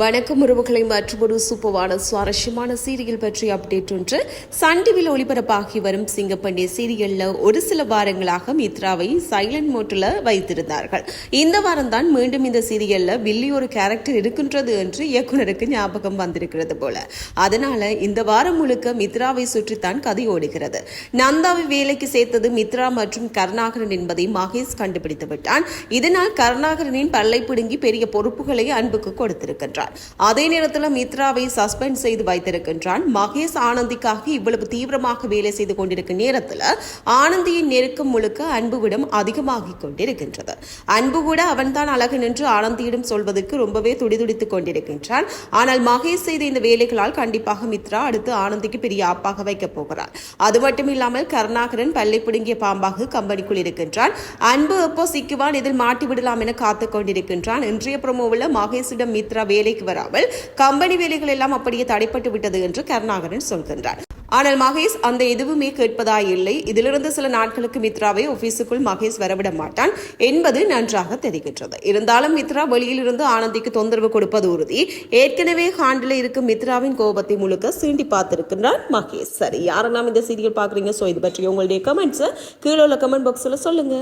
வணக்கம் உறவுகளை மற்றொரு சூப்பரான சுவாரஸ்யமான சீரியல் பற்றி அப்டேட் ஒன்று. சன் டிவியில் ஒளிபரப்பாகி வரும் சிங்கப்பண்டிய சீரியல்ல ஒரு சில வாரங்களாக மித்ராவை சைலண்ட் மோட்டில் வைத்திருந்தார்கள். இந்த வாரம் தான் மீண்டும் இந்த சீரியல்ல வில்லி ஒரு கேரக்டர் இருக்கின்றது என்று இயக்குனருக்கு ஞாபகம் வந்திருக்கிறது போல. அதனால இந்த வாரம் முழுக்க மித்ராவை சுற்றித்தான் கதை ஓடுகிறது. நந்தாவை வேலைக்கு சேர்த்தது மித்ரா மற்றும் கருணாகரன் என்பதை மகேஷ் கண்டுபிடித்து விட்டான் இதனால் கருணாகரனின் பல்லை பிடுங்கி பெரிய பொறுப்புகளை அன்புக்கு கொடுத்திருக்கின்றார் அதே நேரத்தில் மித்ராவை சஸ்பெண்ட் செய்து வைத்திருக்கின்றான். மகேஷ் ஆனந்திக்காக இவ்வளவு தீவிரமாக வேலை செய்து கொண்டிருக்கும் நேரத்தில் ஆனந்தியின் நெருக்கம் முழுக்க அன்புவிடம் அதிகமாகிக் கொண்டிருக்கின்றது. அன்பு கூட அவன்தான் அழகன் என்று ஆனந்தியிடம் சொல்வதற்கு ரொம்பவே துடிதுடித்துக் கொண்டிருக்கின்றான். ஆனால் மகேஷ் செய்த இந்த வேலைகளால் கண்டிப்பாக மித்ரா அடுத்து ஆனந்திக்கு பெரிய ஆப்பாக வைக்கப் போகிறார். அது மட்டும் இல்லாமல் கருணாகரன் பல்லை பிடுங்கிய பாம்பாக கம்பெனிக்குள் இருக்கின்றான். அன்பு எப்போ சிக்குவான் இதில் மாட்டி விடலாம் என காத்துக் கொண்டிருக்கின்றான். இன்றைய ப்ரோமோவில் மகேஷிடம் மித்ரா வேலை வேலைக்கு வராமல் கம்பெனி வேலைகள் எல்லாம் அப்படியே தடைப்பட்டு விட்டது என்று கருணாகரன் சொல்கின்றார். ஆனால் மகேஷ் அந்த எதுவுமே கேட்பதாய் இல்லை. இதிலிருந்து சில நாட்களுக்கு மித்ராவை ஆபீஸுக்குள் மகேஷ் வரவிட மாட்டான் என்பது நன்றாக தெரிகின்றது. இருந்தாலும் மித்ரா வெளியிலிருந்து ஆனந்திக்கு தொந்தரவு கொடுப்பது உறுதி. ஏற்கனவே ஹாண்டில் இருக்கும் மித்ராவின் கோபத்தை முழுக்க சீண்டி பார்த்திருக்கின்றான் மகேஷ். சரி யாரெல்லாம் இந்த சீரியல் பார்க்குறீங்க? ஸோ இது பற்றி உங்களுடைய கமெண்ட்ஸை கீழே உள்ள கமெண்ட் பாக்ஸில் சொல்லுங்க.